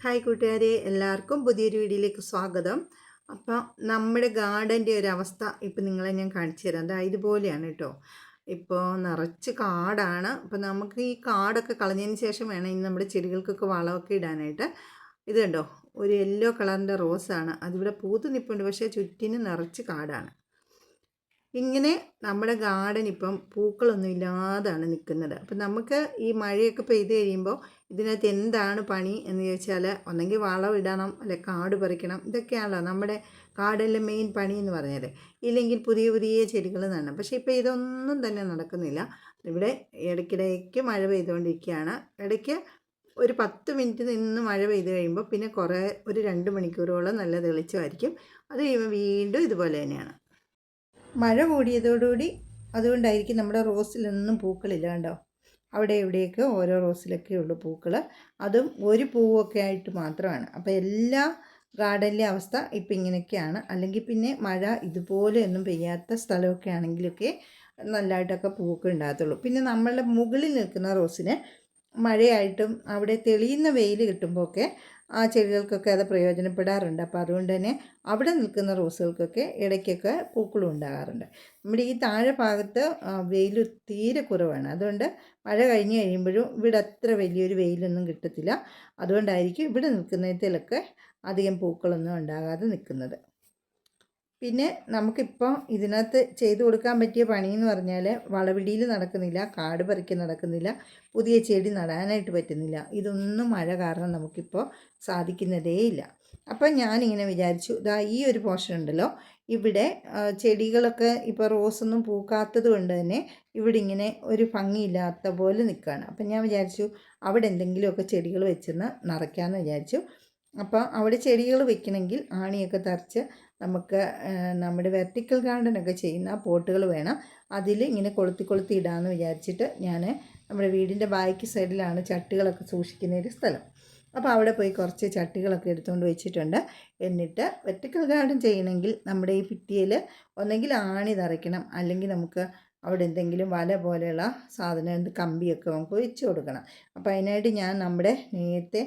Hi കൂട്ടുകാരെ എല്ലാവർക്കും പുതിയൊരു വീഡിയോയിലേക്ക് സ്വാഗതം. അപ്പോൾ നമ്മുടെ ഗാർഡന്റെ ഒരു അവസ്ഥ ഇപ്പം നിങ്ങളെ ഞാൻ കാണിച്ചു തരാം. അതാ ഇതുപോലെയാണ് കേട്ടോ. ഇപ്പോൾ നിറച്ച് കാടാണ്. അപ്പോൾ നമുക്ക് ഈ കാടൊക്കെ കളഞ്ഞതിന് ശേഷം വേണം ഇനി നമ്മുടെ ചെടികൾക്കൊക്കെ വളമൊക്കെ ഇടാനായിട്ട്. ഇത് കണ്ടോ? ഒരു യെല്ലോ കളറിന്റെ റോസാണ്. അതിവിടെ പൂത്ത് നിൽപ്പുണ്ട്. പക്ഷേ ചുറ്റിന് നിറച്ച് കാടാണ്. ഇങ്ങനെ നമ്മുടെ ഗാർഡൻ ഇപ്പം പൂക്കളൊന്നും ഇല്ലാതാണ് നിൽക്കുന്നത് അപ്പം നമുക്ക് ഈ മഴയൊക്കെ പെയ്ത് കഴിയുമ്പോൾ ഇതിനകത്ത് എന്താണ് പണി എന്ന് ചോദിച്ചാൽ ഒന്നെങ്കിൽ വളം ഇടണം അല്ലെ കാട് പറിക്കണം ഇതൊക്കെയാണല്ലോ നമ്മുടെ ഗാർഡനിലെ മെയിൻ പണി എന്ന് പറഞ്ഞാൽ ഇല്ലെങ്കിൽ പുതിയ പുതിയ ചെടികൾ നടണം പക്ഷേ ഇപ്പോൾ ഇതൊന്നും തന്നെ നടക്കുന്നില്ല. ഇവിടെ ഇടയ്ക്കിടയ്ക്ക് മഴ പെയ്തുകൊണ്ടിരിക്കുകയാണ്. ഇടയ്ക്ക് ഒരു പത്ത് മിനിറ്റ് നിന്ന് മഴ പെയ്ത് കഴിയുമ്പോൾ പിന്നെ കുറേ ഒരു രണ്ട് മണിക്കൂറോളം നല്ല തെളിച്ചമായിരിക്കും. അത് കഴിയുമ്പോൾ വീണ്ടും ഇതുപോലെ തന്നെയാണ്. മഴ കൂടിയതോടുകൂടി അതുകൊണ്ടായിരിക്കും നമ്മുടെ റോസിലൊന്നും പൂക്കളില്ല കണ്ടോ? അവിടെ ഇവിടെയൊക്കെ ഓരോ റോസിലൊക്കെ ഉള്ളു പൂക്കൾ അതും ഒരു പൂവൊക്കെ ആയിട്ട് മാത്രമാണ്. അപ്പോൾ എല്ലാ ഗാർഡനിലെ അവസ്ഥ ഇപ്പം ഇങ്ങനെയൊക്കെയാണ്. അല്ലെങ്കിൽ പിന്നെ മഴ ഇതുപോലെ ഒന്നും പെയ്യാത്ത സ്ഥലമൊക്കെ ആണെങ്കിലൊക്കെ നല്ലതായിട്ടൊക്കെ പൂവൊക്കെ ഉണ്ടാകത്തുള്ളൂ. പിന്നെ നമ്മളുടെ മുകളിൽ നിൽക്കുന്ന റോസിന് മഴയായിട്ടും അവിടെ തെളിയുന്ന വെയിൽ കിട്ടുമ്പോഴൊക്കെ ആ ചെടികൾക്കൊക്കെ അത് പ്രയോജനപ്പെടാറുണ്ട്. അപ്പോൾ അതുകൊണ്ട് തന്നെ അവിടെ നിൽക്കുന്ന റോസുകൾക്കൊക്കെ ഇടയ്ക്കൊക്കെ പൂക്കളും ഉണ്ടാകാറുണ്ട്. നമ്മുടെ ഈ താഴെ ഭാഗത്ത് വെയിൽ തീരെ കുറവാണ്. അതുകൊണ്ട് മഴ കഴിഞ്ഞ് കഴിയുമ്പോഴും ഇവിടെ അത്ര വലിയൊരു വെയിലൊന്നും കിട്ടത്തില്ല. അതുകൊണ്ടായിരിക്കും ഇവിടെ നിൽക്കുന്നതിലൊക്കെ അധികം പൂക്കളൊന്നും ഉണ്ടാകാതെ നിൽക്കുന്നത്. പിന്നെ നമുക്കിപ്പോൾ ഇതിനകത്ത് ചെയ്തു കൊടുക്കാൻ പറ്റിയ പണിയെന്ന് പറഞ്ഞാൽ വളവിടിയിൽ നടക്കുന്നില്ല കാട് പറിക്ക് നടക്കുന്നില്ല പുതിയ ചെടി നടാനായിട്ട് പറ്റുന്നില്ല. ഇതൊന്നും മഴ കാരണം നമുക്കിപ്പോൾ സാധിക്കുന്നതേയില്ല അപ്പം ഞാനിങ്ങനെ വിചാരിച്ചു ഇതാ ഈ ഒരു പോർഷൻ ഉണ്ടല്ലോ. ഇവിടെ ചെടികളൊക്കെ ഇപ്പോൾ റോസൊന്നും പൂക്കാത്തത് കൊണ്ട് തന്നെ ഇവിടെ ഇങ്ങനെ ഒരു ഭംഗിയില്ലാത്ത പോലെ നിൽക്കുകയാണ് അപ്പം ഞാൻ വിചാരിച്ചു അവിടെ എന്തെങ്കിലുമൊക്കെ ചെടികൾ വെച്ചെന്ന് നിറയ്ക്കാമെന്ന് വിചാരിച്ചു. അപ്പോൾ അവിടെ ചെടികൾ വെക്കണമെങ്കിൽ ആണിയൊക്കെ തറച്ച് നമുക്ക് നമ്മുടെ വെർട്ടിക്കൽ ഗാർഡനൊക്കെ ചെയ്യുന്ന പോട്ടുകൾ വേണം. അതിൽ ഇങ്ങനെ കൊളുത്തി കൊളുത്തി ഇടാമെന്ന് വിചാരിച്ചിട്ട് ഞാൻ നമ്മുടെ വീടിന്റെ ബാക്ക് സൈഡിലാണ് ചട്ടികളൊക്കെ സൂക്ഷിക്കുന്ന ഒരു സ്ഥലം. അപ്പോൾ അവിടെ പോയി കുറച്ച് ചട്ടികളൊക്കെ എടുത്തുകൊണ്ട് വെച്ചിട്ടുണ്ട്. എന്നിട്ട് വെർട്ടിക്കൽ ഗാർഡൻ ചെയ്യണമെങ്കിൽ നമ്മുടെ ഈ ഭിത്തിയിൽ ഒന്നെങ്കിൽ ആണി നിറയ്ക്കണം. അല്ലെങ്കിൽ നമുക്ക് അവിടെ എന്തെങ്കിലും വല പോലെയുള്ള സാധനം കമ്പിയൊക്കെ നമുക്ക് വെച്ച് കൊടുക്കണം. അപ്പോൾ അതിനായിട്ട് ഞാൻ നമ്മുടെ നേരത്തെ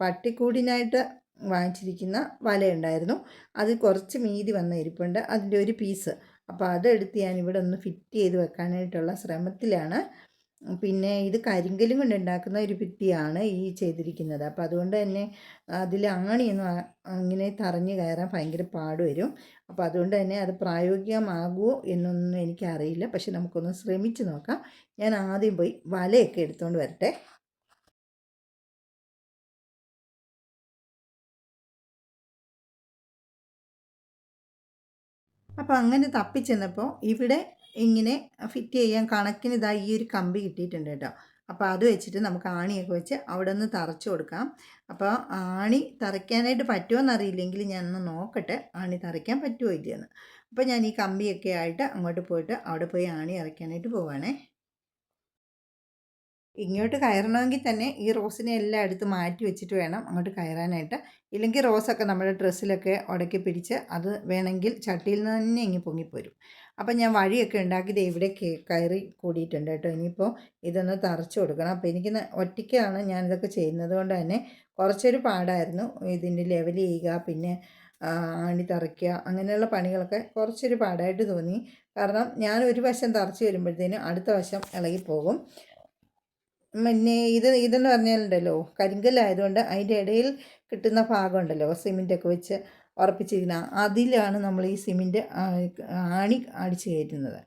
പട്ടിക്കൂടിനായിട്ട് വാങ്ങിച്ചിരിക്കുന്ന വലയുണ്ടായിരുന്നു. അത് കുറച്ച് മീതി വന്ന ഇരിപ്പുണ്ട്. അതിന്റെ ഒരു പീസ്. അപ്പോൾ അതെടുത്ത് ഞാൻ ഇവിടെ ഒന്ന് ഫിറ്റ് ചെയ്ത് വെക്കാനായിട്ടുള്ള ശ്രമത്തിലാണ്. പിന്നെ ഇത് കരിങ്കലും കൊണ്ട് ഉണ്ടാക്കുന്ന ഒരു ഭിത്തിയാണ് ഈ ചെയ്തിരിക്കുന്നത്. അപ്പോൾ അതുകൊണ്ട് തന്നെ അതിൽ ആണിയൊന്നും അങ്ങനെ തറഞ്ഞ് കയറാൻ ഭയങ്കര പാട് വരും. അപ്പോൾ അതുകൊണ്ട് തന്നെ അത് പ്രായോഗികമാകുമോ എന്നൊന്നും എനിക്കറിയില്ല. പക്ഷെ നമുക്കൊന്ന് ശ്രമിച്ച് നോക്കാം. ഞാൻ ആദ്യം പോയി വലയൊക്കെ എടുത്തുകൊണ്ട് വരട്ടെ. അപ്പോൾ അങ്ങനെ തപ്പിച്ചെന്നപ്പോൾ ഇവിടെ ഇങ്ങനെ ഫിറ്റ് ചെയ്യാൻ കണക്കിന് ഇതാ ഈ ഒരു കമ്പി കിട്ടിയിട്ടുണ്ട് കേട്ടോ. അപ്പോൾ അത് വെച്ചിട്ട് നമുക്ക് ആണിയൊക്കെ വെച്ച് അവിടെ നിന്ന് തറച്ചു കൊടുക്കാം. അപ്പോൾ ആണി തറയ്ക്കാനായിട്ട് പറ്റുമോ എന്നറിയില്ലെങ്കിൽ ഞാനൊന്ന് നോക്കട്ടെ ആണി തറയ്ക്കാൻ പറ്റുമോ ഇല്ലയെന്ന്. അപ്പോൾ ഞാൻ ഈ കമ്പിയൊക്കെ ആയിട്ട് അങ്ങോട്ട് പോയിട്ട് അവിടെ പോയി ആണി ഇറക്കാനായിട്ട് പോവുകയാണേ ഇങ്ങോട്ട് കയറണമെങ്കിൽ തന്നെ ഈ റോസിനെ എല്ലാം എടുത്ത് മാറ്റി വെച്ചിട്ട് വേണം അങ്ങോട്ട് കയറാനായിട്ട്. ഇല്ലെങ്കിൽ റോസൊക്കെ നമ്മുടെ ഡ്രസ്സിലൊക്കെ ഉടക്കി പിടിച്ച് അത് വേണമെങ്കിൽ ചട്ടിയിൽ നിന്ന് തന്നെ ഇങ്ങി പൊങ്ങിപ്പോരും. അപ്പം ഞാൻ വഴിയൊക്കെ ഉണ്ടാക്കിയത് ഇവിടെ കയറി കൂടിയിട്ടുണ്ട് കേട്ടോ. ഇനിയിപ്പോൾ ഇതൊന്ന് തറച്ചു കൊടുക്കണം. അപ്പോൾ എനിക്ക് ഒറ്റയ്ക്കാണ് ഞാനിതൊക്കെ ചെയ്യുന്നത് കൊണ്ട് തന്നെ കുറച്ചൊരു പാടായിരുന്നു. ഇതിന്റെ ലെവൽ ചെയ്യുക പിന്നെ ആണി തറയ്ക്കുക അങ്ങനെയുള്ള പണികളൊക്കെ കുറച്ചൊരു പാടായിട്ട് തോന്നി. കാരണം ഞാൻ ഒരു വശം തറച്ച് വരുമ്പോഴത്തേനും അടുത്ത വശം ഇളകിപ്പോകും. പിന്നെ ഇത് ഇതെന്ന് പറഞ്ഞാലുണ്ടല്ലോ കരിങ്കല്ലായതുകൊണ്ട് അതിന്റെ ഇടയിൽ കിട്ടുന്ന ഭാഗമുണ്ടല്ലോ സിമെന്റൊക്കെ വെച്ച് ഉറപ്പിച്ചിരിക്കുന്ന അതിലാണ് നമ്മൾ ഈ സിമെന്റ് ആണി അടിച്ച് കയറ്റുന്നത്.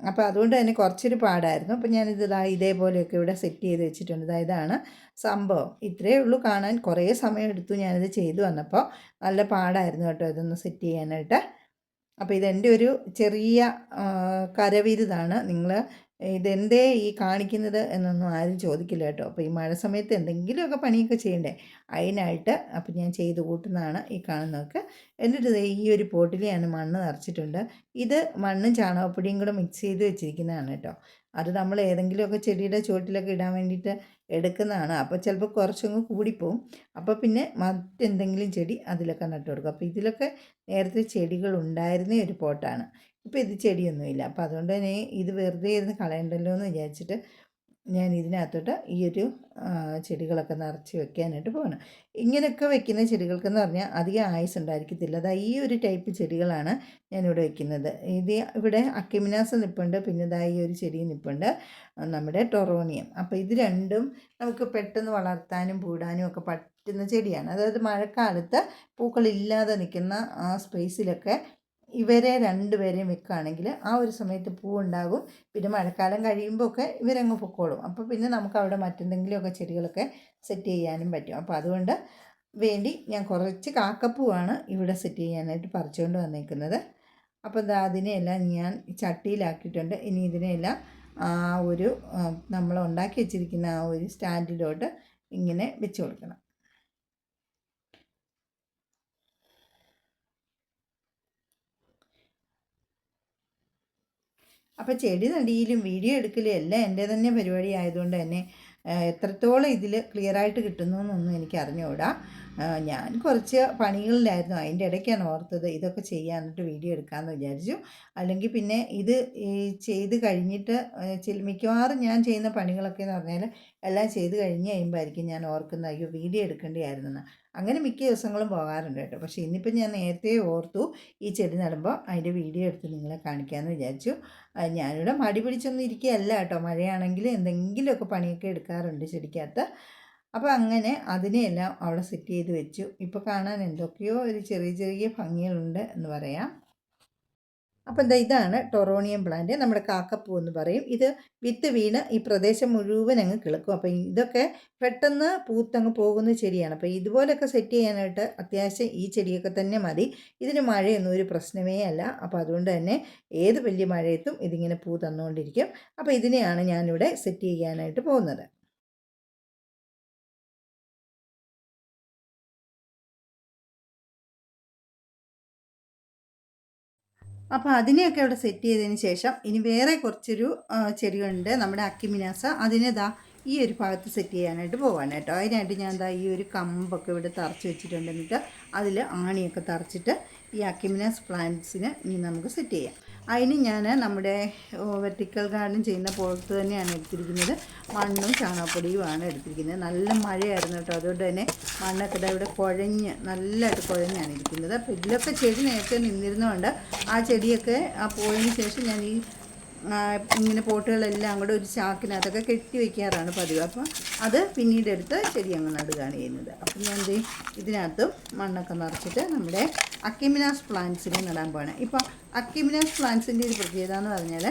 അപ്പോൾ അതുകൊണ്ട് തന്നെ കുറച്ചൊരു പാടായിരുന്നു. അപ്പോൾ ഞാനിത് ഇതാ ഇതേപോലെയൊക്കെ ഇവിടെ സെറ്റ് ചെയ്ത് വെച്ചിട്ടുണ്ട്. ഇതാണ് സംഭവം. ഇത്രയേ ഉള്ളൂ കാണാൻ. കുറേ സമയം എടുത്തു ഞാനിത് ചെയ്തു വന്നപ്പോൾ. നല്ല പാടായിരുന്നു കേട്ടോ ഇതൊന്ന് സെറ്റ് ചെയ്യാനായിട്ട്. അപ്പോൾ ഇതെന്റെ ഒരു ചെറിയ കരവിരുതാണ്. നിങ്ങൾ ഇതെന്തേ ഈ കാണിക്കുന്നത് എന്നൊന്നും ആരും ചോദിക്കില്ല കേട്ടോ. അപ്പോൾ ഈ മഴ സമയത്ത് എന്തെങ്കിലുമൊക്കെ പണിയൊക്കെ ചെയ്യണ്ടേ? അതിനായിട്ട് അപ്പോൾ ഞാൻ ചെയ്ത് കൂട്ടുന്നതാണ് ഈ കാണുന്നതൊക്കെ. എന്നിട്ട് ഈ ഒരു പോട്ടിൽ ഞാൻ മണ്ണ് നിറച്ചിട്ടുണ്ട്. ഇത് മണ്ണും ചാണകപ്പൊടിയും കൂടെ മിക്സ് ചെയ്ത് വെച്ചിരിക്കുന്നതാണ് കേട്ടോ. അത് നമ്മൾ ഏതെങ്കിലുമൊക്കെ ചെടിയുടെ ചുവട്ടിലൊക്കെ ഇടാൻ വേണ്ടിയിട്ട് എടുക്കുന്നതാണ്. അപ്പോൾ ചിലപ്പോൾ കുറച്ചങ്ങ് കൂടിപ്പോവും. അപ്പോൾ പിന്നെ മറ്റെന്തെങ്കിലും ചെടി അതിലൊക്കെ നട്ടു കൊടുക്കും. അപ്പോൾ ഇതിലൊക്കെ നേരത്തെ ചെടികൾ ഉണ്ടായിരുന്ന ഒരു പോട്ടാണ്. ഇപ്പോൾ ഇത് ചെടിയൊന്നുമില്ല. അപ്പോൾ അതുകൊണ്ട് തന്നെ ഇത് വെറുതെ ഇരുന്ന് കളയണ്ടല്ലോ എന്ന് വിചാരിച്ചിട്ട് ഞാൻ ഇതിനകത്തോട്ട് ഈ ഒരു ചെടികളൊക്കെ നിറച്ച് വെക്കാനായിട്ട് പോകണം ഇങ്ങനെയൊക്കെ വെക്കുന്ന ചെടികൾക്കെന്ന് പറഞ്ഞാൽ അധികം ആയുസ് ഉണ്ടായിരിക്കത്തില്ല. അതാ ഈ ഒരു ടൈപ്പ് ചെടികളാണ് ഞാനിവിടെ വെക്കുന്നത്. ഇത് ഇവിടെ അക്കിമിനാസ് നിൽപ്പുണ്ട് പിന്നെ ഇതാ ഈ ഒരു ചെടി നിപ്പുണ്ട് നമ്മുടെ ടൊറോണിയം. അപ്പോൾ ഇത് രണ്ടും നമുക്ക് പെട്ടെന്ന് വളർത്താനും പൂടാനും ഒക്കെ പറ്റുന്ന ചെടിയാണ്. അതായത് മഴക്കാലത്ത് പൂക്കളില്ലാതെ നിൽക്കുന്ന ആ സ്പേസിലൊക്കെ ഇവരെ രണ്ടുപേരെയും വെക്കുകയാണെങ്കിൽ ആ ഒരു സമയത്ത് പൂവുണ്ടാകും. പിന്നെ മഴക്കാലം കഴിയുമ്പോൾ ഒക്കെ ഇവരങ്ങ് പൊക്കോളും. അപ്പോൾ പിന്നെ നമുക്ക് അവിടെ മറ്റെന്തെങ്കിലുമൊക്കെ ചെടികളൊക്കെ സെറ്റ് ചെയ്യാനും പറ്റും. അപ്പോൾ അതുകൊണ്ട് വേണ്ടി ഞാൻ കുറച്ച് കാക്കപ്പൂവാണ് ഇവിടെ സെറ്റ് ചെയ്യാനായിട്ട് പറിച്ചുകൊണ്ട് വന്നേക്കുന്നത്. അപ്പോൾ ദാ അതിനെയെല്ലാം ഞാൻ ചട്ടിയിലാക്കിയിട്ടുണ്ട്. ഇനി ഇതിനെയെല്ലാം ആ ഒരു നമ്മൾ ഉണ്ടാക്കി വെച്ചിരിക്കുന്ന ആ ഒരു സ്റ്റാൻഡിലോട്ട് ഇങ്ങനെ വെച്ച് കൊടുക്കണം. അപ്പോൾ ചെടി നടിയിലും വീഡിയോ എടുക്കലും എല്ലാം എന്റെ തന്നെ പരിപാടി ആയതുകൊണ്ട് തന്നെ എത്രത്തോളം ഇതിൽ ക്ലിയറായിട്ട് കിട്ടുന്നു എന്നൊന്നും എനിക്ക് അറിഞ്ഞുകൂടാ. ഞാൻ കുറച്ച് പണികളിലായിരുന്നു. അതിന്റെ ഇടയ്ക്കാണ് ഓർത്തത് ഇതൊക്കെ ചെയ്യാന്നിട്ട് വീഡിയോ എടുക്കാമെന്ന് വിചാരിച്ചു. അല്ലെങ്കിൽ പിന്നെ ഇത് ചെയ്ത് കഴിഞ്ഞിട്ട് മിക്കവാറും ഞാൻ ചെയ്യുന്ന പണികളൊക്കെ എന്ന് പറഞ്ഞാൽ എല്ലാം ചെയ്ത് കഴിഞ്ഞ് കഴിയുമ്പോഴായിരിക്കും ഞാൻ ഓർക്കുന്ന അയ്യോ വീഡിയോ എടുക്കേണ്ടിയായിരുന്നെന്ന്. അങ്ങനെ മിക്ക ദിവസങ്ങളും പോകാറുണ്ട് കേട്ടോ. പക്ഷേ ഇന്നിപ്പം ഞാൻ നേരത്തെ ഓർത്തു ഈ ചെടി നടുമ്പോൾ അതിന്റെ വീഡിയോ എടുത്ത് നിങ്ങളെ കാണിക്കാമെന്ന് വിചാരിച്ചു. ഞാനിവിടെ മടി പിടിച്ചൊന്നും ഇരിക്കുകയല്ല കേട്ടോ. മഴയാണെങ്കിൽ എന്തെങ്കിലുമൊക്കെ പണിയൊക്കെ എടുക്കാറുണ്ട് ചെടിക്കകത്ത്. അപ്പോൾ അങ്ങനെ അതിനെയെല്ലാം അവിടെ സെറ്റ് ചെയ്ത് വെച്ചു. ഇപ്പോൾ കാണാൻ എന്തൊക്കെയോ ഒരു ചെറിയ ചെറിയ ഭംഗികളുണ്ട് എന്ന് പറയാം. അപ്പോൾ എന്താ ഇതാണ് ടൊറോണിയം പ്ലാന്റ് നമ്മുടെ കാക്കപ്പൂ എന്ന് പറയും. ഇത് വിത്ത് വീണ് ഈ പ്രദേശം മുഴുവൻ അങ്ങ് കിളക്കും. അപ്പോൾ ഇതൊക്കെ പെട്ടെന്ന് പൂത്തങ്ങ് പോകുന്ന ചെടിയാണ് അപ്പോൾ ഇതുപോലൊക്കെ സെറ്റ് ചെയ്യാനായിട്ട് അത്യാവശ്യം ഈ ചെടിയൊക്കെ തന്നെ മതി. ഇതിന് മഴയൊന്നും ഒരു പ്രശ്നമേ അല്ല. അപ്പോൾ അതുകൊണ്ട് തന്നെ ഏത് വലിയ മഴയത്തും ഇതിങ്ങനെ പൂ തന്നുകൊണ്ടിരിക്കും. അപ്പോൾ ഇതിനെയാണ് ഞാനിവിടെ സെറ്റ് ചെയ്യാനായിട്ട് പോകുന്നത്. അപ്പോൾ അതിനെയൊക്കെ അവിടെ സെറ്റ് ചെയ്തതിന് ശേഷം ഇനി വേറെ കുറച്ചൊരു ചെടികളുണ്ട് നമ്മുടെ അക്കിമിനാസ. അതിനെ ദാ ഈ ഒരു ഭാഗത്ത് സെറ്റ് ചെയ്യാനായിട്ട് പോവാണ് കേട്ടോ. അതിനായിട്ട് ഞാൻ എന്താ ഈ ഒരു കമ്പൊക്കെ ഇവിടെ തറച്ച് വെച്ചിട്ടുണ്ട് എന്നിട്ട് അതിൽ ആണിയൊക്കെ തറച്ചിട്ട് ഈ അക്കിമിനാസ് പ്ലാന്റ്സിന് ഇനി നമുക്ക് സെറ്റ് ചെയ്യാം. അതിന് ഞാൻ നമ്മുടെ വെർട്ടിക്കൽ ഗാർഡൻ ചെയ്യുന്ന പുറത്ത് തന്നെയാണ് എടുത്തിരിക്കുന്നത്. മണ്ണും ചാണകപ്പൊടിയുമാണ് എടുത്തിരിക്കുന്നത്. നല്ല മഴയായിരുന്നു കേട്ടോ. അതുകൊണ്ട് തന്നെ മണ്ണൊക്കെ ഇവിടെ കുഴഞ്ഞ് നല്ലതായിട്ട് കുഴഞ്ഞാണ് ഇരിക്കുന്നത്. അപ്പോൾ ഇതിലൊക്കെ ചെടി നേരത്തെ നിന്നിരുന്നതുകൊണ്ട് ആ ചെടിയൊക്കെ ആ പോയതിന് ശേഷം ഞാൻ ഈ ഇങ്ങനെ പോട്ടുകളെല്ലാം കൂടെ ഒരു ചാക്കിനകത്തൊക്കെ കെട്ടി വയ്ക്കാറാണ് പതിവ്. അപ്പോൾ അത് പിന്നീട് എടുത്ത് ചെടി അങ്ങ് നടുകയാണ് ചെയ്യുന്നത്. അപ്പം ഞാൻ എന്ത്? ഇതിനകത്തും മണ്ണൊക്കെ നിറച്ചിട്ട് നമ്മുടെ അക്കിമിനാസ് പ്ലാന്റ്സിനെ നടാൻ പോകണം ഇപ്പോൾ അക്കിമിനാസ് പ്ലാന്റ്സിന്റെ ഒരു പ്രത്യേകത എന്ന് പറഞ്ഞാൽ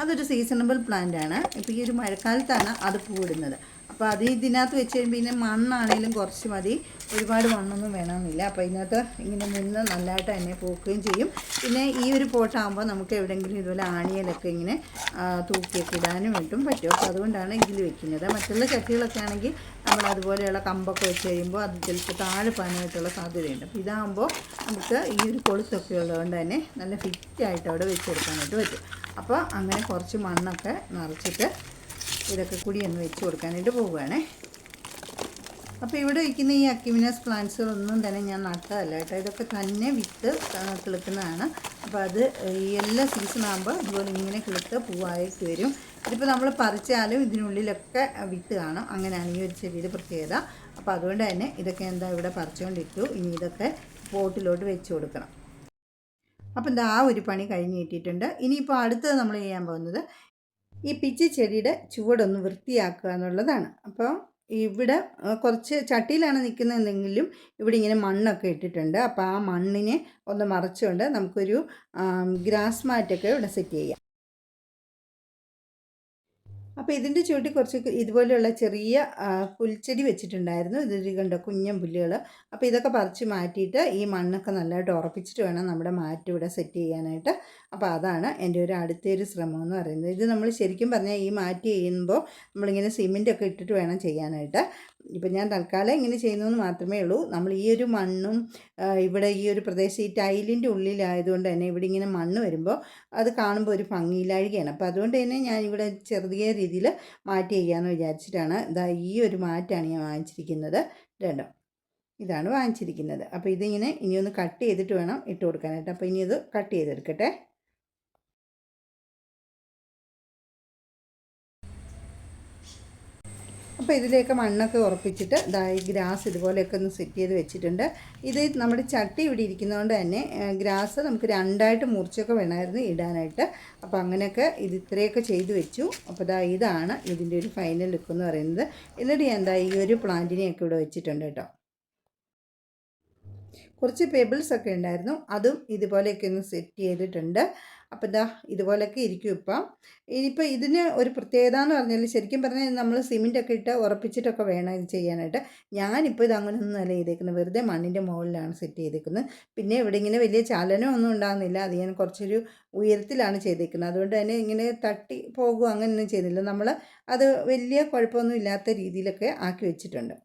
അതൊരു സീസണബിൾ പ്ലാന്റ് ആണ് ഇപ്പോൾ ഈ ഒരു മഴക്കാലത്താണ് അത് പൂവിടുന്നത്. അപ്പോൾ അത് ഇതിനകത്ത് വെച്ച് കഴിയുമ്പോൾ പിന്നെ മണ്ണാണെങ്കിലും കുറച്ച് മതി. ഒരുപാട് മണ്ണൊന്നും വേണമെന്നില്ല. അപ്പോൾ ഇതിനകത്ത് ഇങ്ങനെ നിന്ന് നല്ലതായിട്ട് തന്നെ പൂക്കുകയും ചെയ്യും. പിന്നെ ഈ ഒരു പോട്ടാകുമ്പോൾ നമുക്ക് എവിടെയെങ്കിലും ഇതുപോലെ ആണിയിലൊക്കെ ഇങ്ങനെ തൂക്കിയൊക്കെ ഇടാനും വേണ്ടും പറ്റും. അപ്പോൾ അതുകൊണ്ടാണ് ഇതിൽ വെക്കുന്നത്. മറ്റുള്ള ചട്ടികളൊക്കെ ആണെങ്കിൽ നമ്മൾ അതുപോലെയുള്ള കമ്പൊക്കെ വെച്ച് കഴിയുമ്പോൾ അത് ചിലപ്പോൾ താഴെ പോകാനായിട്ടുള്ള സാധ്യതയുണ്ട്. അപ്പോൾ ഇതാകുമ്പോൾ നമുക്ക് ഈ ഒരു കൊളുത്തൊക്കെ ഉള്ളതുകൊണ്ട് തന്നെ നല്ല ഫിറ്റായിട്ട് അവിടെ വെച്ച് കൊടുക്കാനായിട്ട് പറ്റും. അപ്പോൾ അങ്ങനെ കുറച്ച് മണ്ണൊക്കെ നിറച്ചിട്ട് ഇതൊക്കെ കൂടി ഒന്ന് വെച്ച് കൊടുക്കാനായിട്ട് പോവുകയാണേ. അപ്പോൾ ഇവിടെ വയ്ക്കുന്ന ഈ അക്യുമിനസ് പ്ലാന്റ്സുകളൊന്നും തന്നെ ഞാൻ നട്ടതല്ല കേട്ടോ. ഇതൊക്കെ തന്നെ വിത്ത് കിളിക്കുന്നതാണ്. അപ്പോൾ അത് എല്ലാ സീസൺ ആകുമ്പോൾ ഇതുപോലെ ഇങ്ങനെ കിളുത്ത് പൂവായിട്ട് വരും. ഇതിപ്പോൾ നമ്മൾ പറിച്ചാലും ഇതിനുള്ളിലൊക്കെ വിത്ത് കാണും. അങ്ങനെയാണ് ഈ ഒരു ചെടിയുടെ പ്രത്യേകത. അപ്പോൾ അതുകൊണ്ട് തന്നെ ഇതൊക്കെ എന്താ ഇവിടെ പറിച്ചുകൊണ്ടിട്ടു ഇനി ഇതൊക്കെ പോട്ടിലോട്ട് വെച്ച് കൊടുക്കണം. അപ്പം എന്താ ആ ഒരു പണി കഴിഞ്ഞ് കിട്ടിയിട്ടുണ്ട്. ഇനിയിപ്പോൾ അടുത്തത് നമ്മൾ ചെയ്യാൻ പോകുന്നത് ഈ പിച്ചി ചെടിയുടെ ചുവടൊന്ന് വൃത്തിയാക്കുക എന്നുള്ളതാണ്. അപ്പോൾ ഇവിടെ കുറച്ച് ചട്ടിയിലാണ് നിൽക്കുന്നതെന്നെങ്കിലും ഇവിടെ ഇങ്ങനെ മണ്ണൊക്കെ ഇട്ടിട്ടുണ്ട്. അപ്പോൾ ആ മണ്ണിനെ ഒന്ന് മറച്ചുകൊണ്ട് നമുക്കൊരു ഗ്രാസ് മാറ്റൊക്കെ ഇവിടെ സെറ്റ് ചെയ്യാം. അപ്പോൾ ഇതിന്റെ ചുവട്ടിൽ കുറച്ച് ഇതുപോലെയുള്ള ചെറിയ പുൽച്ചെടി വെച്ചിട്ടുണ്ടായിരുന്നു. ഇത് കണ്ട? കുഞ്ഞൻ പുല്ലുകൾ അപ്പോൾ ഇതൊക്കെ പറിച്ച് മാറ്റിയിട്ട് ഈ മണ്ണൊക്കെ നല്ലതായിട്ട് ഉറപ്പിച്ചിട്ട് വേണം നമ്മുടെ മാറ്റ് ഇവിടെ സെറ്റ് ചെയ്യാനായിട്ട്. അപ്പോൾ അതാണ് എന്റെ ഒരു അടുത്തൊരു ശ്രമം എന്ന് പറയുന്നത്. ഇത് നമ്മൾ ശരിക്കും പറഞ്ഞാൽ ഈ മാറ്റ് ചെയ്യുമ്പോൾ നമ്മളിങ്ങനെ സിമെന്റ് ഒക്കെ ഇട്ടിട്ട് വേണം ചെയ്യാനായിട്ട്. ഇപ്പം ഞാൻ തൽക്കാലം ഇങ്ങനെ ചെയ്യുന്നതെന്ന് മാത്രമേ ഉള്ളൂ. നമ്മൾ ഈ ഒരു മണ്ണും ഇവിടെ ഈ ഒരു പ്രദേശം ഈ ടൈലിന്റെ ഉള്ളിലായതുകൊണ്ട് തന്നെ ഇവിടെ ഇങ്ങനെ മണ്ണ് വരുമ്പോൾ അത് കാണുമ്പോൾ ഒരു ഭംഗിയില്ലാഴികയാണ് അപ്പോൾ അതുകൊണ്ട് തന്നെ ഞാൻ ഇവിടെ ചെറിയ രീതിയിൽ മാറ്റി ചെയ്യാമെന്ന് വിചാരിച്ചിട്ടാണ് ഇതാ ഈ ഒരു മാറ്റാണ് ഞാൻ വാങ്ങിച്ചിരിക്കുന്നത്. രണ്ടോ ഇതാണ് വാങ്ങിച്ചിരിക്കുന്നത്. അപ്പോൾ ഇതിങ്ങനെ ഇനിയൊന്ന് കട്ട് ചെയ്തിട്ട് വേണം ഇട്ട് കൊടുക്കാനായിട്ട്. അപ്പോൾ ഇനി ഇത് കട്ട് ചെയ്തെടുക്കട്ടെ. അപ്പോൾ ഇതിലേക്ക് മണ്ണൊക്കെ ഉറപ്പിച്ചിട്ട് ദാ ഈ ഗ്രാസ് ഇതുപോലെയൊക്കെ ഒന്ന് സെറ്റ് ചെയ്ത് വെച്ചിട്ടുണ്ട്. ഇത് നമ്മുടെ ചട്ടി ഇവിടെ ഇരിക്കുന്നതുകൊണ്ട് തന്നെ ഗ്രാസ് നമുക്ക് രണ്ടായിട്ട് മുറിച്ചൊക്കെ വേണമായിരുന്നു ഇടാനായിട്ട്. അപ്പോൾ അങ്ങനെയൊക്കെ ഇത് ഇത്രയൊക്കെ ചെയ്ത് വെച്ചു. അപ്പോൾ ഇതാ ഇതാണ് ഇതിന്റെ ഒരു ഫൈനൽ ലുക്ക് എന്ന് പറയുന്നത്. എന്നിട്ട് ഞാൻ എന്താ ഈ ഒരു പ്ലാന്റിനെയൊക്കെ ഇവിടെ വെച്ചിട്ടുണ്ട് കേട്ടോ. കുറച്ച് പെബിൾസ് ഒക്കെ ഉണ്ടായിരുന്നു. അതും ഇതുപോലെയൊക്കെ ഒന്ന് സെറ്റ് ചെയ്തിട്ടുണ്ട്. അപ്പോൾ ഇതാ ഇതുപോലെയൊക്കെ ഇരിക്കും ഇപ്പം. ഇനിയിപ്പോൾ ഇതിന് ഒരു പ്രത്യേകത എന്ന് പറഞ്ഞാൽ ശരിക്കും പറഞ്ഞാൽ നമ്മൾ സിമെന്റൊക്കെ ഇട്ട് ഉറപ്പിച്ചിട്ടൊക്കെ വേണം ഇത് ചെയ്യാനായിട്ട്. ഞാനിപ്പോൾ ഇത് അങ്ങനെയൊന്നും അല്ല ചെയ്തേക്കുന്നത്. വെറുതെ മണ്ണിന്റെ മുകളിലാണ് സെറ്റ് ചെയ്തേക്കുന്നത്. പിന്നെ ഇവിടെ ഇങ്ങനെ വലിയ ചലനം ഒന്നും ഉണ്ടാകുന്നില്ല. അത് ഞാൻ കുറച്ചൊരു ഉയരത്തിലാണ് ചെയ്തേക്കുന്നത്. അതുകൊണ്ട് തന്നെ ഇങ്ങനെ തട്ടി പോകുക അങ്ങനെയൊന്നും ചെയ്തില്ല. നമ്മൾ അത് വലിയ കുഴപ്പമൊന്നും ഇല്ലാത്ത രീതിയിലൊക്കെ ആക്കി വെച്ചിട്ടുണ്ട്.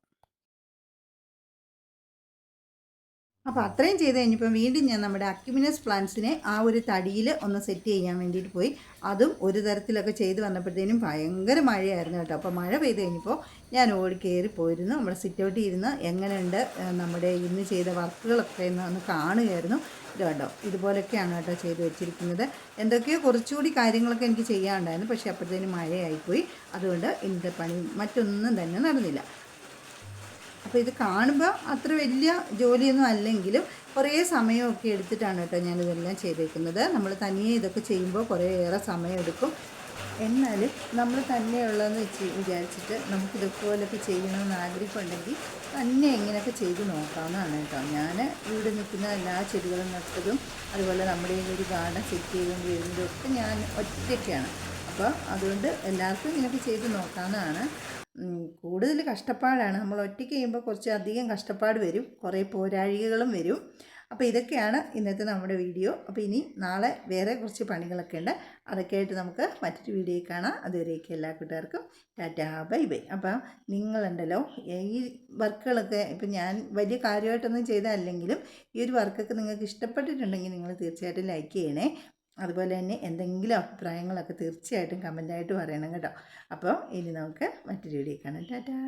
അപ്പോൾ അത്രയും ചെയ്ത് കഴിഞ്ഞപ്പോൾ വീണ്ടും ഞാൻ നമ്മുടെ അക്യുമിനസ് പ്ലാന്റ്സിനെ ആ ഒരു തടിയിൽ ഒന്ന് സെറ്റ് ചെയ്യാൻ വേണ്ടിയിട്ട് പോയി. അതും ഒരു തരത്തിലൊക്കെ ചെയ്ത് വന്നപ്പോഴത്തേനും ഭയങ്കര മഴയായിരുന്നു കേട്ടോ. അപ്പോൾ മഴ പെയ്ത് കഴിഞ്ഞപ്പോൾ ഞാൻ ഓടി കയറി പോയിരുന്നു. നമ്മുടെ സിറ്റൗട്ടിൽ ഇരുന്ന് എങ്ങനെയുണ്ട് നമ്മുടെ ഇന്ന് ചെയ്ത വർക്കുകളൊക്കെ എന്ന് ഒന്ന് കാണുകയായിരുന്നു. കണ്ടോ? ഇതുപോലൊക്കെയാണ് കേട്ടോ ചെയ്ത് വെച്ചിരിക്കുന്നത്. എന്തൊക്കെയോ കുറച്ചുകൂടി കാര്യങ്ങളൊക്കെ എനിക്ക് ചെയ്യാനുണ്ടായിരുന്നു. പക്ഷേ അപ്പോഴത്തേനും മഴയായിപ്പോയി. അതുകൊണ്ട് ഇന്നത്തെ പണി മറ്റൊന്നും തന്നെ നടന്നില്ല. അപ്പോൾ ഇത് കാണുമ്പോൾ അത്ര വലിയ ജോലിയൊന്നും അല്ലെങ്കിലും കുറേ സമയമൊക്കെ എടുത്തിട്ടാണ് കേട്ടോ ഞാനിതെല്ലാം ചെയ്തേക്കുന്നത്. നമ്മൾ തനിയെ ഇതൊക്കെ ചെയ്യുമ്പോൾ കുറേ കുറേയേറെ സമയമെടുക്കും. എന്നാലും നമ്മൾ തന്നെയുള്ളതെന്ന് വെച്ച് വിചാരിച്ചിട്ട് നമുക്കിതുപോലൊക്കെ ചെയ്യണമെന്ന് ആഗ്രഹമുണ്ടെങ്കിൽ തന്നെ ഇങ്ങനെയൊക്കെ ചെയ്ത് നോക്കാവുന്നതാണ് കേട്ടോ. ഞാൻ ഇവിടെ നിൽക്കുന്ന എല്ലാ ചെടികളും നട്ടതും അതുപോലെ നമ്മുടെ ഒരു ഗാർഡൻ സെറ്റ് ചെയ്തുകൊണ്ട് വരുന്നതും ഒക്കെ ഞാൻ ഒറ്റയ്ക്കാണ്. അപ്പോൾ അതുകൊണ്ട് എല്ലാവർക്കും ഇങ്ങനെയൊക്കെ ചെയ്ത് നോക്കാവുന്നതാണ്. കൂടുതൽ കഷ്ടപ്പാടാണ്. നമ്മൾ ഒറ്റയ്ക്ക് ചെയ്യുമ്പോൾ കുറച്ച് അധികം കഷ്ടപ്പാട് വരും. കുറേ പോരാഴികകളും വരും. അപ്പോൾ ഇതൊക്കെയാണ് ഇന്നത്തെ നമ്മുടെ വീഡിയോ. അപ്പോൾ ഇനി നാളെ വേറെ കുറച്ച് പണികളൊക്കെ ഉണ്ട്. അതൊക്കെ ആയിട്ട് നമുക്ക് മറ്റൊരു വീഡിയോ കാണാം. അതുവരെയൊക്കെ എല്ലാ കൂട്ടുകാർക്കും ടാറ്റാ ബൈ ബൈ. അപ്പോൾ നിങ്ങളുണ്ടല്ലോ ഈ വർക്കുകളൊക്കെ ഇപ്പം ഞാൻ വലിയ കാര്യമായിട്ടൊന്നും ചെയ്തല്ലെങ്കിലും ഈ ഒരു വർക്കൊക്കെ നിങ്ങൾക്ക് ഇഷ്ടപ്പെട്ടിട്ടുണ്ടെങ്കിൽ നിങ്ങൾ തീർച്ചയായിട്ടും ലൈക്ക് ചെയ്യണേ. അതുപോലെ തന്നെ എന്തെങ്കിലും അഭിപ്രായങ്ങളൊക്കെ തീർച്ചയായിട്ടും കമന്റായിട്ട് പറയണം കേട്ടോ. അപ്പോൾ ഇനി നമുക്ക് മറ്റൊരു വീഡിയോ കാണാം. ടാറ്റാ.